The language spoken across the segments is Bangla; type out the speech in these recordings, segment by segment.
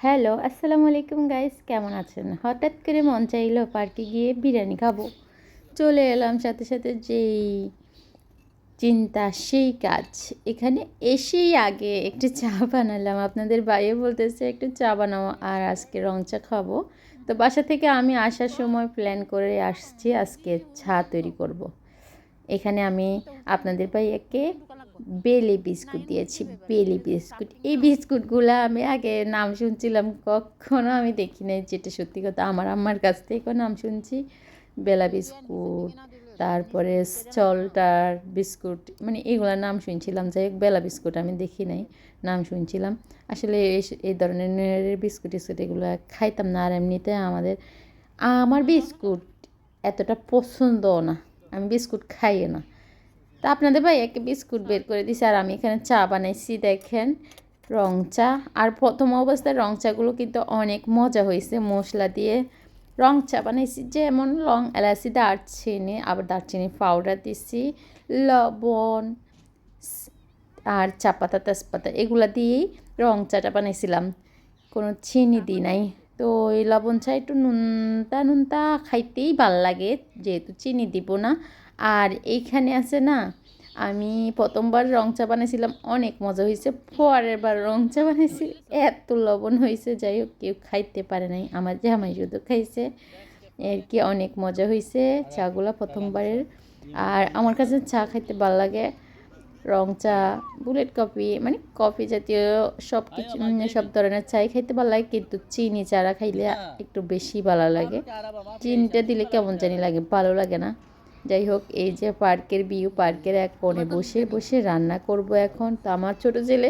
হ্যালো, আসসালামু আলাইকুম গাইস কেমন আছেন? হঠাৎ করে মন চাইলো পার্কে গিয়ে বিরিয়ানি খাব। চলে এলাম সাথে সাথে যেই চিন্তা, সেই কাজ। এখানে এসেই আগে একটু চা বানালাম। আপনাদের বাইরে বলতেছে একটু চা বানাবো আর আজকে রং চা খাব। তো বাসা থেকে আমি আসার সময় প্ল্যান করে আসছি, আজকে চা তৈরি করব। এখানে আমি আপনাদের ভাইয়াকে বেলি বিস্কুট দিয়েছি বেলি বিস্কুট। এই বিস্কুটগুলো আমি আগে নাম শুনছিলাম কখনো আমি দেখি নাই যেটা সত্যি কথা। আমার আম্মার কাছ থেকেও নাম শুনছি বেলা বিস্কুট তারপরে চলটার বিস্কুট মানে এগুলোর নাম শুনছিলাম যাই হোক বেলা বিস্কুট আমি দেখি নাই নাম শুনছিলাম। আসলে এই- ধরনের বিস্কুট টিস্কুট এগুলো খাইতাম না আর এমনিতে আমাদের আমার বিস্কুট এতটা পছন্দ না আমি বিস্কুট খাইও না। তা আপনাদের ভাই একটা বিস্কুট বের করে দিছে আর আমি এখানে চা বানাইছি, দেখেন, রং চা। আর প্রথম অবস্থায় রং চাগুলো কিন্তু অনেক মজা হয়েছে, মশলা দিয়ে। রং চা বানাইছি, যেমন লং এলাচি, দারচিনি, আবার দারচিনি পাউডার দিছি, লবণ, আর চা পাতা, তেজপাতা, এগুলো দিয়েই রং চাটা বানাইছিলাম। কোনো চিনি দিই নাই। তো এই লবণ চা একটু নুনতা নুনতা খাইতেই ভালো লাগে, যেহেতু চিনি দিব না। আর এইখানে আছে না আমি প্রথমবার রং চা বানিয়েছিলাম অনেক মজা হয়েছে পরের বার রং চা বানিয়েছি এত লবণ হয়েছে যাই হোক কেউ খাইতে পারে নাই আমার জামাই শুধু খাইছে এর কি অনেক মজা হয়েছে চাগুলো প্রথমবারের আর আমার কাছে চা খাইতে ভালো লাগে রং চা বুলেট কফি মানে কফি জাতীয় সব কিছু সব ধরনের চাই খাইতে ভালো লাগে কিন্তু চিনি চারা খাইলে একটু বেশি ভালো লাগে চিনিটা দিলে কেমন জানি লাগে ভালো লাগে না। যাই হোক এই যে পার্কের বিউ পার্কের এক কোণে বসে বসে রান্না করব এখন। তো আমার ছোটো ছেলে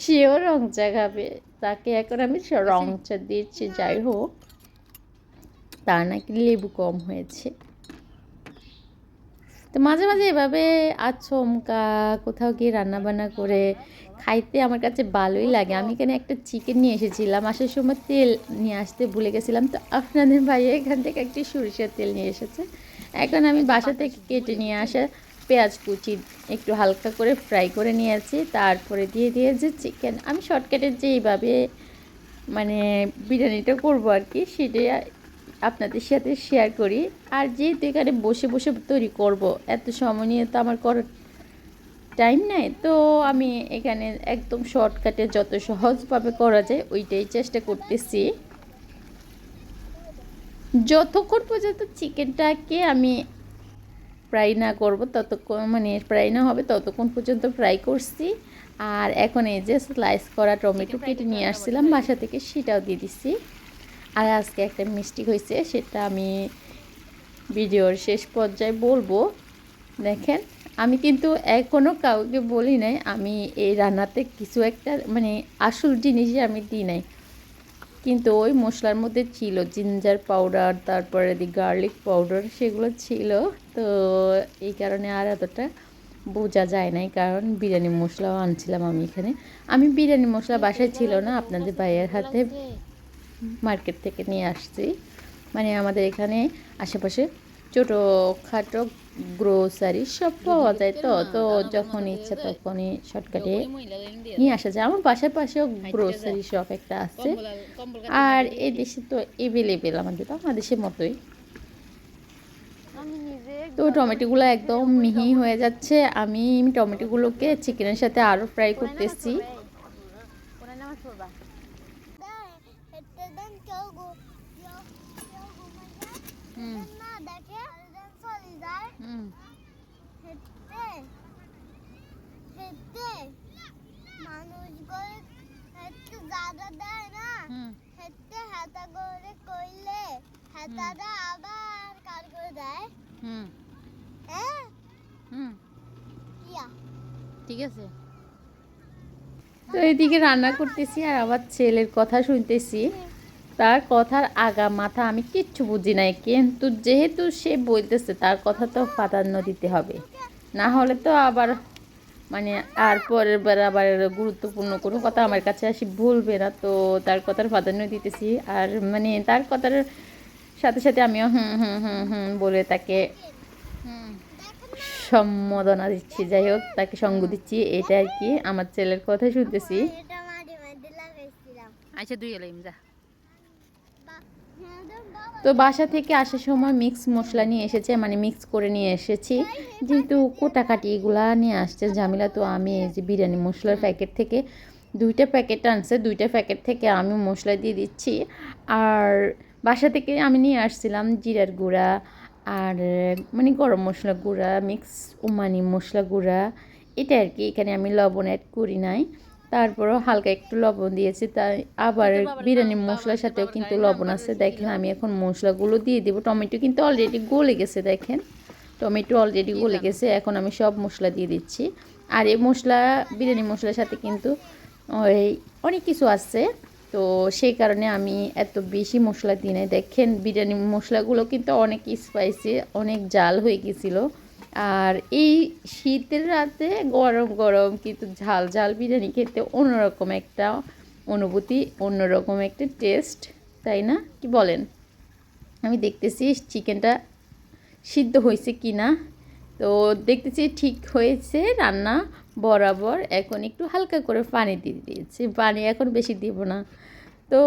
সেও রং চা খাবে তাকে এখন আমি স- রং চা দিচ্ছি যাই হোক। তার নাকি লেবু কম হয়েছে। তো মাঝে মাঝে এভাবে আচমকা কোথাও গিয়ে রান্না বান্না করে খাইতে আমার কাছে ভালোই লাগে। আমি এখানে একটা চিকেন নিয়ে এসেছিলাম। আসার সময় তেল নিয়ে আসতে ভুলে গেছিলাম। তো আপনাদের ভাইয়া এখান থেকে একটি সরিষার তেল নিয়ে এসেছে। এখন আমি বাসা থেকে কেটে নিয়ে আসা পেঁয়াজ কুচি একটু হালকা করে ফ্রাই করে নিয়েছি, তারপরে দিয়ে দিয়েছি চিকেন আমি শর্টকাটে যেইভাবে মানে বিরিয়ানিটা করব আর কি, সেটাই আপনাদের সাথে শেয়ার করি। আর যেহেতু এখানে বসে বসে তৈরি করব, এত সময় নিয়ে তো আমার করার টাইম নাই, তো আমি এখানে একদম শর্টকাটে যত সহজভাবে করা যায়, ওইটাই চেষ্টা করতেছি। যতক্ষণ পর্যন্ত চিকেনটাকে আমি ফ্রাই না করব ততক্ষণ মানে ফ্রাই না হবে ততক্ষণ পর্যন্ত ফ্রাই করছি। আর এখন এই যে স্লাইস করা টমেটো কেটে নিয়ে আসছিলাম বাসা থেকে সেটাও দিয়ে দিচ্ছি আর আজকে একটা মিষ্টি হয়েছে সেটা আমি ভিডিওর শেষ পর্যায়ে বলব। দেখেন আমি কিন্তু এখনও কাউকে বলি নাই আমি এই রান্নাতে কিছু একটা মানে আসল জিনিসই আমি দিই নাই। কিন্তু ওই মশলার মধ্যে ছিল জিঞ্জার পাউডার তারপরে দি গার্লিক পাউডার সেগুলো ছিল। তো এই কারণে আর এতটা বোঝা যায় নাই কারণ বিরিয়ানি মশলাও আনছিলাম আমি এখানে। আমি বিরিয়ানি মশলা বাসায় ছিল না আপনাদের ভাইয়ের হাতে মার্কেট থেকে নিয়ে আসছি। মানে আমাদের এখানে আশেপাশে ছোটোখাটো গ্রোসারি সব পাওয়া যায় তো তো যখন ইচ্ছা তখনই শর্টকাটে নিয়ে আসা যায়। আমার বাসার পাশেও গ্রোসারি শপ একটা আছে। আর এই দেশে তো এভেলেবেল আমাদের বাংলাদেশের মতোই। তো টমেটোগুলো একদম মিহি হয়ে যাচ্ছে। আমি টমেটোগুলোকে চিকেনের সাথে আরও ফ্রাই করতেছি এতেden কেউ কেউ কেউ ঘুমায় যায় হুম না দেখে এতেden চলে যায় হুম হেঁটে হেঁটে মানুষ আবার কার করে দেয় হ্যাঁ ঠিক আছে। তো এদিকে রান্না করতেছি আর আবার ছেলের কথা শুনতেছি। তার কথার আগা মাথা আমি কিচ্ছু বুঝি নাই কিন্তু যেহেতু সে বলতেছে তার কথা তো প্রাধান্য দিতে হবে। না হলে তো আবার মানে আর পরের বার আবার গুরুত্বপূর্ণ কোনো কথা আমার কাছে আসি বলবে না তো তার কথার প্রাধান্য দিতেছি। আর মানে তার কথার সাথে সাথে আমিও হুম হুম হুম হুম বলে তাকে সম্বোধনা দিচ্ছি। যাই হোক তাকে সঙ্গ দিচ্ছি এটা আর কি আমার ছেলের কথা শুনতেছি। আচ্ছা দুই এলাইম যা। তো বাসা থেকে আসার সময় মিক্স মশলা নিয়ে এসেছে মানে মিক্স করে নিয়ে এসেছি। যেহেতু কোটাকাটি এগুলা নিয়ে আসছে, ঝামেলা, তো আমি এই যে বিরিয়ানি মশলার প্যাকেট থেকে দুইটা প্যাকেট আনছে, দুইটা প্যাকেট থেকে আমি মশলা দিয়ে দিচ্ছি। আর বাসা থেকে আমি নিয়ে আসছিলাম জিরার গুঁড়া আর মানে গরম মশলা গুঁড়া মিক্স উমানি মশলা গুঁড়া। এটা আর কি, এখানে আমি লবণ অ্যাড করি নাই। তারপরও হালকা একটু লবণ দিয়েছি তাই আবার বিরিয়ানি মশলার সাথেও কিন্তু লবণ আছে। দেখেন আমি এখন মশলাগুলো দিয়ে দেবো। টমেটো কিন্তু অলরেডি গলে গেছে দেখেন। টমেটো অলরেডি গলে গেছে এখন আমি সব মশলা দিয়ে দিচ্ছি। আর এই মশলা বিরিয়ানি মশলার সাথে কিন্তু ওই অনেক কিছু আছে। তো সেই কারণে আমি এত বেশি মশলা দিই নাই। দেখেন বিরিয়ানি মশলাগুলো কিন্তু অনেক স্পাইসি অনেক জাল হয়ে গেছিল। আর এই শীতের রাতে গরম গরম কিন্তু ঝাল ঝাল বিরিয়ানি খেতে অন্যরকম একটা অনুভূতি, অন্যরকম একটা টেস্ট তাই না? কি বলেন? আমি দেখতেছি চিকেনটা সিদ্ধ হয়েছে কি না তো দেখতেছি ঠিক হয়েছে রান্না বরাবর। এখন একটু হালকা করে পানি দিয়ে দিয়েছি। পানি এখন বেশি দিব না। তো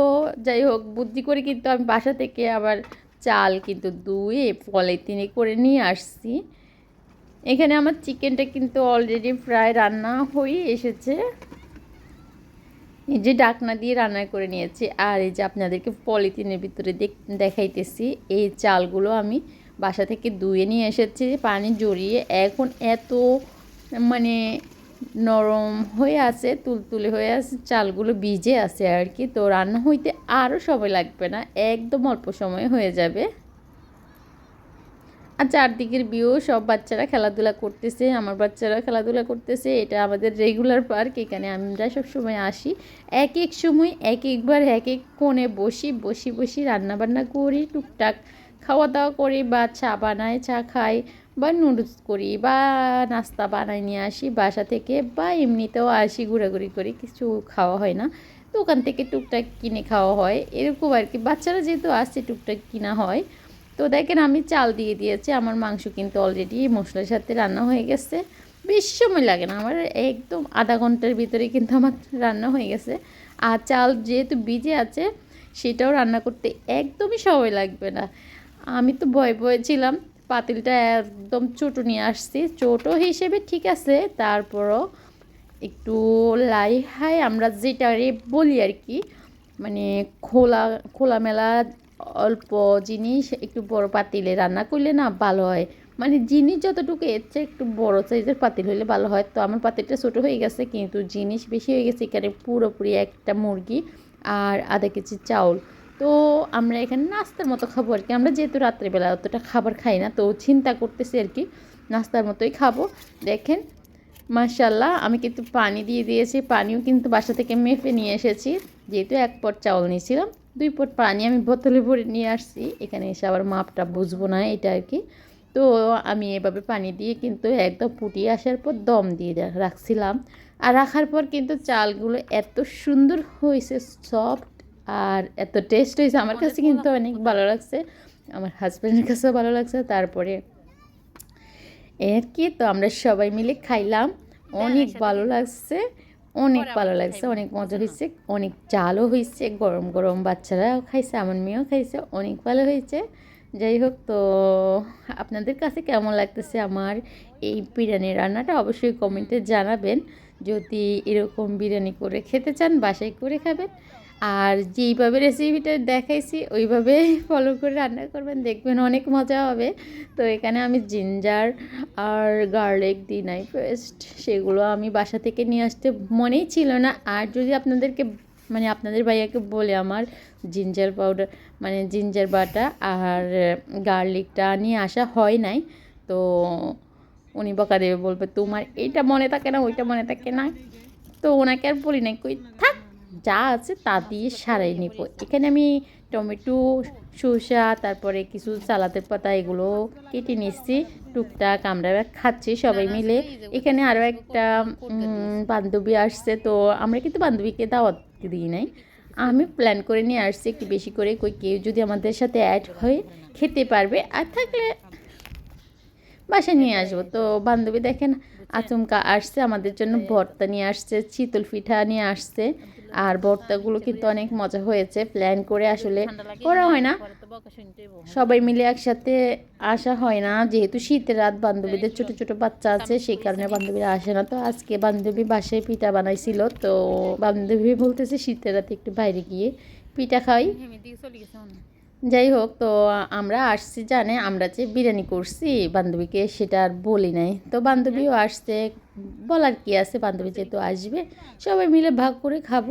যাই হোক, বুদ্ধি করে কিন্তু আমি বাসা থেকে আবার চাল কিন্তু ধুয়ে পলিথিনে করে নিয়ে আসছি। এখানে আমার চিকেনটা কিন্তু অলরেডি প্রায় রান্না হয়ে এসেছে। এই যে ডাকনা দিয়ে রান্না করে নিয়েছি, আর এই যে আপনাদেরকে পলিথিনের ভিতরে দেখ- দেখাইতেছি, এই চালগুলো আমি বাসা থেকে ধুয়ে নিয়ে এসেছি, পানি জড়িয়ে। এখন এত মানে নরম হয়ে আছে, তুলতুলে হয়ে আছে, চালগুলো ভিজে আছে আর কি। তো রান্না হইতে আরও সময় লাগবে না, একদম অল্প সময় হয়ে যাবে। আর চারদিকের ভিউ সব বাচ্চারা খেলাধুলা করতেছে, আমার বাচ্চারা খেলাধুলা করতেছে, এটা আমাদের রেগুলার পার্ক এখানে আমরা সব সময় আসি। এক এক সময়, এক একবার, এক এক কোণে বসি বসি বসি রান্না বান্না করি, টুকটাক খাওয়া দাওয়া করি বা চা বানাই, চা খাই বা নুডলস করি বা নাস্তা বানাই নিয়ে আসি বাসা থেকে বা এমনিতেও আসি ঘোরাঘুরি করি, কিছু খাওয়া হয় না। ওখান থেকে টুকটাক কিনে খাওয়া হয়, এরকম আর কি। বাচ্চারা যেহেতু আসছে, টুকটাক কিনা হয়। তো দেখেন আমি চাল দিয়ে দিয়েছি, আমার মাংস কিন্তু অলরেডি মশলার সাথে রান্না হয়ে গেছে। বেশি সময় লাগে না, আমার একদম আধা ঘণ্টার ভিতরে কিন্তু আমার রান্না হয়ে গেছে। আর চাল যেহেতু ভিজে আছে, সেটাও রান্না করতে একদমই সময় লাগবে না। আমি তো ভয় ভয়ে ছিলাম, পাতিলটা একদম ছোটো নিয়ে আসছি। ছোটো হিসেবে ঠিক আছে, তারপরও একটু লাই হাই আমরা যেটারে বলি আর কি মানে খোলা, খোলামেলা অল্প জিনিস, একটু বড় পাতিলে রান্না করলে না ভালো হয়। মানে জিনিস যতটুকু এর চেয়ে একটু বড় সাইজের পাতিল হলে ভালো হয়। তো আমার পাতিলটা ছোটো হয়ে গেছে, কিন্তু জিনিস বেশি হয়ে গেছে এখানে পুরোপুরি একটা মুরগি আর আধা কেজি চাউল। তো আমরা এখানে নাস্তার মতো খাব আর কি। আমরা যেহেতু রাত্রেবেলা অতটা খাবার খাই না, তো চিন্তা করতেছি আর কি, নাস্তার মতোই খাব। দেখেন মার্শাল্লাহ আমি কিন্তু পানি দিয়ে দিয়েছি। পানিও কিন্তু বাসা থেকে মেপে নিয়ে এসেছি। যেহেতু এক পট চাউল নিয়েছিলাম দুই পট পানি আমি বোতলে ভরে নিয়ে আসছি। এখানে এসে আবার মাপটা বুঝব না এটা আর কি। তো আমি এভাবে পানি দিয়ে কিন্তু একদম ফুটিয়ে আসার পর দম দিয়ে রাখছিলাম। আর রাখার পর কিন্তু চালগুলো এত সুন্দর হয়েছে সফট আর এত টেস্ট হয়েছে। আমার কাছে কিন্তু অনেক ভালো লাগছে। আমার হাজব্যান্ডের কাছেও ভালো লাগছে। তারপরে এর কি তো আমরা সবাই মিলে খাইলাম। অনেক ভালো লাগছে। অনেক ভালো লাগছে অনেক মজা হয়েছে অনেক চালও হয়েছে গরম গরম বাচ্চারাও খাইছে আমার মেয়েও খাইছে অনেক ভালো হয়েছে যাই হোক তো আপনাদের কাছে কেমন লাগতেছে আমার এই বিরিয়ানি রান্নাটা? অবশ্যই কমেন্টে জানাবেন। যদি এরকম বিরিয়ানি করে খেতে চান বাসায় করে খাবেন। আর যেইভাবে রেসিপিটা দেখাইছি, ওইভাবে ফলো করে রান্না করবেন, দেখবেন অনেক মজা হবে। তো এখানে আমি জিঞ্জার আর গার্লিক দিই নাই পেস্ট সেগুলো আমি বাসা থেকে নিয়ে আসতে মনেই ছিল না। আর যদি আপনাদেরকে মানে আপনাদের ভাইয়াকে বলে আমার জিঞ্জার পাউডার মানে জিঞ্জার বাটা আর গার্লিকটা নিয়ে আসা হয় নাই, তো উনি বকা দেবে, বলবে, তোমার এইটা মনে থাকে না, ওইটা মনে থাকে না। তো ওনাকে আর বলি নাই, কই থাক। যা আছে তা দিয়ে সারাই নিব। এখানে আমি টমেটো শসা তারপরে কিছু সালাদের পাতা এগুলো কেটে নিচ্ছি। টুকটাক আমরা খাচ্ছি সবাই মিলে। এখানে আরও একটা বান্ধবী আসছে, তো আমরা কিন্তু বান্ধবীকে দাওয়াত দিই নাই। আমি প্ল্যান করে নিয়ে আসছি একটু বেশি করে, কই কেউ যদি আমাদের সাথে অ্যাড হয়ে খেতে পারবে, আর থাকলে বাসায় নিয়ে আসব। তো বান্ধবী দেখেন, আচমকা আসছে, আমাদের জন্য ভর্তা নিয়ে আসছে, চিতল পিঠা নিয়ে আসছে। আর ভর্তাগুলো কিন্তু অনেক মজা হয়েছে প্ল্যান করে আসলে করা হয় না। সবাই মিলে একসাথে আসা হয় না যেহেতু শীতের রাত বান্ধবীদের ছোট ছোট বাচ্চা আছে সেই কারণে বান্ধবীরা আসে না। তো আজকে বান্ধবী বাসায় পিঠা বানাইছিল তো বান্ধবী বলতেছে শীতের রাতে একটু বাইরে গিয়ে পিঠা খাই। যাই হোক তো আমরা আসছি জানে আমরা যে বিরিয়ানি করছি বান্ধবীকে সেটা আর বলি নাই। তো বান্ধবীও আসছে বলার কি আছে বান্ধবী যেহেতু আসবে সবাই মিলে ভাগ করে খাব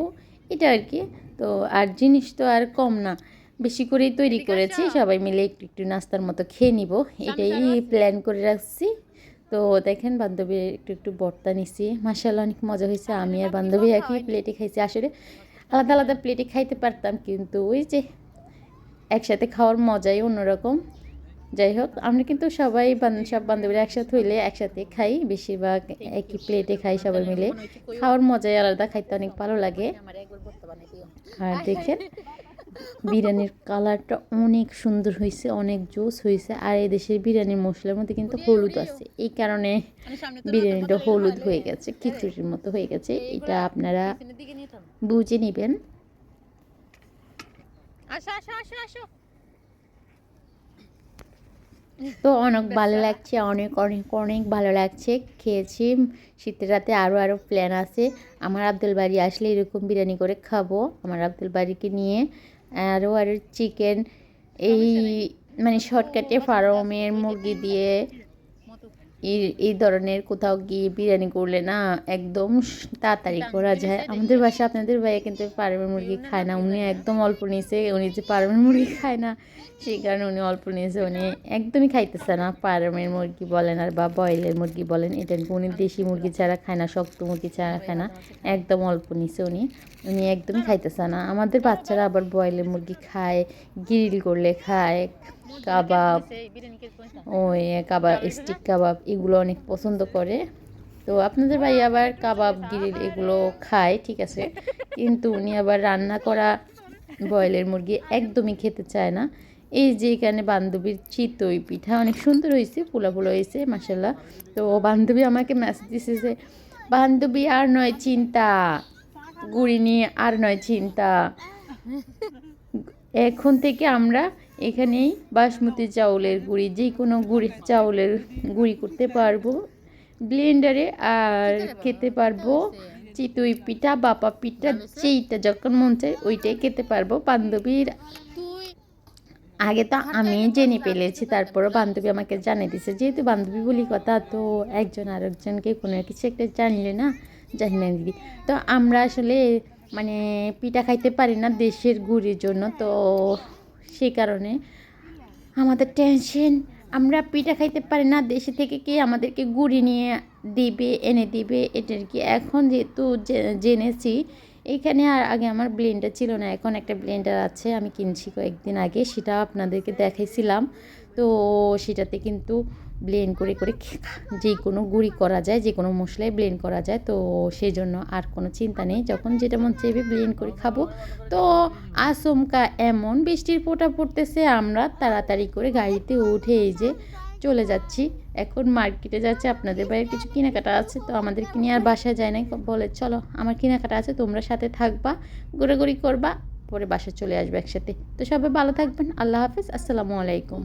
এটা আর কি। তো আর জিনিস তো আর কম না বেশি করেই তৈরি করেছি সবাই মিলে একটু একটু নাস্তার মতো খেয়ে নিব এটাই প্ল্যান করে রাখছি। তো দেখেন বান্ধবী একটু একটু বর্তা নিছি মাসাল্লাহ অনেক মজা হয়েছে আমি আর বান্ধবী একই প্লেটে খাইছি আসলে আলাদা আলাদা প্লেটে খাইতে পারতাম কিন্তু ওই যে একসাথে খাওয়ার মজাই অন্যরকম। যাই হোক আমরা কিন্তু সবাই সব বান্ধবীরা একসাথে হইলে একসাথে খাই, বেশিরভাগ একই প্লেটে খাই সবাই মিলে। খাওয়ার মজাই আলাদা, খাইতে অনেক ভালো লাগে। আর দেখেন, বিরিয়ানির কালারটা অনেক সুন্দর হয়েছে অনেক জোস হয়েছে আর এই দেশের বিরিয়ানির মশলার মধ্যে কিন্তু হলুদ আছে। এই কারণে বিরিয়ানিটা হলুদ হয়ে গেছে, খিচুড়ির মতো হয়ে গেছে। এটা আপনারা বুঝে নেবেন। আসো আসো আসো আসো। তো অনেক ভালো লাগছে অনেক অনেক অনেক ভালো লাগছে। খেয়েছি শীতের রাতে আরও আরও প্ল্যান আছে। আমার আব্দুল বাড়ি আসলে এরকম বিরিয়ানি করে খাব আমার আব্দুল বাড়িকে নিয়ে। আরও আরও চিকেন এই মানে শর্টকাটে ফার্মের মুরগি দিয়ে এই এই ধরনের কোথাও গিয়ে বিরিয়ানি করলে না একদম তাড়াতাড়ি করা যায়। আমাদের বাসা আপনাদের ভাইয়া কিন্তু পারমের মুরগি খায় না উনি একদম অল্প নিয়েছে উনি যে পারমের মুরগি খায় না সেই কারণে উনি অল্প নিয়েছে উনি একদমই খাইতেছে না। পারমের মুরগি বলেন আর বা বয়েলের মুরগি বলেন এটা উনি দেশি মুরগি ছাড়া খায় না শক্ত মুরগি ছাড়া খায় না একদম অল্প নিছে উনি উনি একদমই খাইতেছে না। আমাদের বাচ্চারা আবার বয়েলের মুরগি খায় গ্রিল করলে খায় কাবাব ওই কাবাব স্টিক কাবাব এগুলো অনেক পছন্দ করে। তো আপনাদের ভাই আবার কাবাব গ্রিল এগুলো খায় ঠিক আছে। কিন্তু উনি আবার রান্না করা বয়েলের মুরগি একদমই খেতে চায় না। এই যে এখানে বান্ধবীর চিতই পিঠা অনেক সুন্দর হয়েছে ফুলা ফুলা হয়েছে মাসাল্লাহ তো বান্ধবী আমাকে মেসেজ দিছে যে বান্ধবী আর নয় চিন্তা। গুড়ি নিয়ে আর নয় চিন্তা। এখন থেকে আমরা এখানেই বাসমতি চাউলের গুঁড়ি, যে কোনো গুড়ি, চাউলের গুঁড়ি করতে পারব। ব্লেন্ডারে আর খেতে পারব চিতই পিঠা, বাপা পিঠা, যেইটা যখন মন চায় ওইটাই খেতে পারব বান্ধবীর। আগে তো আমি জেনে ফেলেছি, তারপরও বান্ধবী আমাকে জানিয়ে দিছে, যেহেতু বান্ধবী বলি কথা, তো একজন আরেকজনকে কোনো কিছু একটা জানলে না, জানি না দিদি। তো আমরা আসলে মানে পিঠা খাইতে পারি না দেশের গুড়ির জন্য, তো সেই কারণে আমাদের টেনশন আমরা পিঠা খাইতে পারি না, দেশে থেকে কে আমাদেরকে গুড়ি নিয়ে দিবে, এনে দিবে এটার কি। এখন যেহেতু জেনেছি, এখানে আর আগে আমার ব্লেন্ডার ছিল না, এখন একটা ব্লেন্ডার আছে, আমি কিনছি কয়েকদিন আগে সেটা আপনাদেরকে দেখাইছিলাম। তো সেটাতে কিন্তু ব্লেন্ড করে করে যে কোনো গুঁড়ি করা যায়, যে কোনো মশলায় ব্লেন্ড করা যায়, তো সেই জন্য আর কোনো চিন্তা নেই। যখন যেটা মন চাইবে ব্লেন্ড করে খাব। তো আচমকা এমন বৃষ্টির ফোঁটা পড়তেছে, আমরা তাড়াতাড়ি করে গাড়িতে উঠে এই যে চলে যাচ্ছি। এখন মার্কেটে যাচ্ছে, আপনাদের বাইরে কিছু কেনাকাটা আছে, তো আমাদের কিনে আর বাসায় যায় না বলে, চলো, আমার কেনাকাটা আছে, তোমরা সাথে থাকবা, ঘোরাঘুরি করবা, পরে বাসায় চলে আসবে একসাথে। তো সবাই ভালো থাকবেন, আল্লাহ হাফিজ, আসসালামু আলাইকুম।